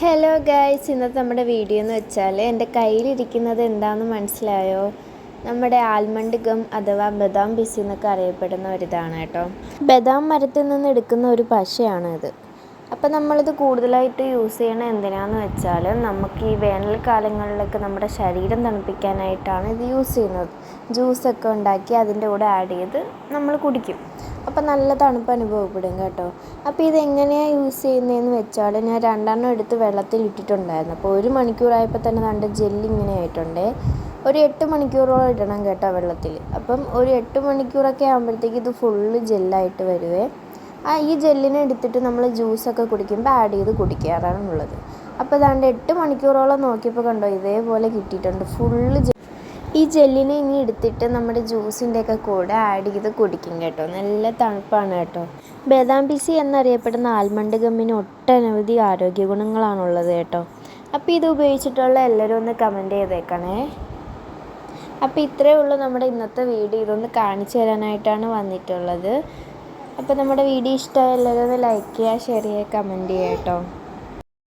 Hello guys ഇന്നത്തെ നമ്മുടെ video എന്ന് വെച്ചാൽ എന്റെ കയ്യിലിരിക്കുന്നത് എന്താണെന്ന് മനസ്സിലായോ? നമ്മുടെ ആൽമണ്ട് ഗം അഥവാ ബദാം ബിസി എന്നൊക്കെ അറിയപ്പെടുന്ന ഒരിതാണ് കേട്ടോ. ബദാം മരത്തിൽ നിന്ന് എടുക്കുന്ന ഒരു പശയാണ് ഇത് അപ്പോൾ നമ്മളിത് കൂടുതലായിട്ട് യൂസ് ചെയ്യണ എന്തിനാന്ന് വെച്ചാൽ നമുക്ക് ഈ വേനൽക്കാലങ്ങളിലൊക്കെ നമ്മുടെ ശരീരം തണുപ്പിക്കാനായിട്ടാണ് ഇത് യൂസ് ചെയ്യുന്നത്. ജ്യൂസൊക്കെ ഉണ്ടാക്കി അതിന്റെ കൂടെ ആഡ് ചെയ്ത് നമ്മൾ കുടിക്കും. അപ്പോൾ നല്ല തണുപ്പ് അനുഭവപ്പെടും കേട്ടോ. അപ്പോൾ ഇതെങ്ങനെയാണ് യൂസ് ചെയ്യുന്നതെന്ന് വെച്ചാൽ ഞാൻ രണ്ടെണ്ണം എടുത്ത് വെള്ളത്തിൽ ഇട്ടിട്ടുണ്ടായിരുന്നു. അപ്പോൾ ഒരു മണിക്കൂറായപ്പോൾ തന്നെ രണ്ട് ജെല്ലി ഇങ്ങനെ ആയിട്ടുണ്ടേ. ഒരു എട്ട് മണിക്കൂറോളം ഇടണം കേട്ടോ വെള്ളത്തിൽ. അപ്പം ഒരു എട്ട് മണിക്കൂറൊക്കെ ആകുമ്പോഴത്തേക്ക് ഇത് ഫുള്ള് ജെല്ലായിട്ട് വരുവേ. ആ ഈ ജെല്ലിനെ എടുത്തിട്ട് നമ്മൾ ജ്യൂസൊക്കെ കുടിക്കുമ്പോൾ ആഡ് ചെയ്ത് കുടിക്കാറാണ് ഉള്ളത്. അപ്പോൾ അതാണ്ട് എട്ട് മണിക്കൂറോളം നോക്കിയപ്പോൾ കണ്ടോ ഇതേപോലെ കിട്ടിയിട്ടുണ്ട്. ഫുള്ള് ഈ ജെല്ലിനെ ഇനി എടുത്തിട്ട് നമ്മുടെ ജ്യൂസിന്റെ ഒക്കെ കൂടെ ആഡ് ചെയ്ത് കുടിക്കും കേട്ടോ. നല്ല തണുപ്പാണ് കേട്ടോ. ബദാം പിസി എന്നറിയപ്പെടുന്ന ആൽമണ്ട് ഗമ്മിന് ഒട്ടനവധി ആരോഗ്യ ഗുണങ്ങളാണുള്ളത് കേട്ടോ. അപ്പോൾ ഇത് ഉപയോഗിച്ചിട്ടുള്ള എല്ലാവരും ഒന്ന് കമന്റ് ചെയ്തേക്കണേ. അപ്പോൾ ഇത്രയേ ഉള്ളൂ നമ്മുടെ ഇന്നത്തെ വീഡിയോ. ഇതൊന്ന് കാണിച്ചു തരാനായിട്ടാണ് വന്നിട്ടുള്ളത്. അപ്പോൾ നമ്മുടെ വീഡിയോ ഇഷ്ടമായ എല്ലാവരും ഒന്ന് ലൈക്ക് ചെയ്യുക ഷെയർ ചെയ്യുക കമന്റ് ചെയ്യുക കേട്ടോ.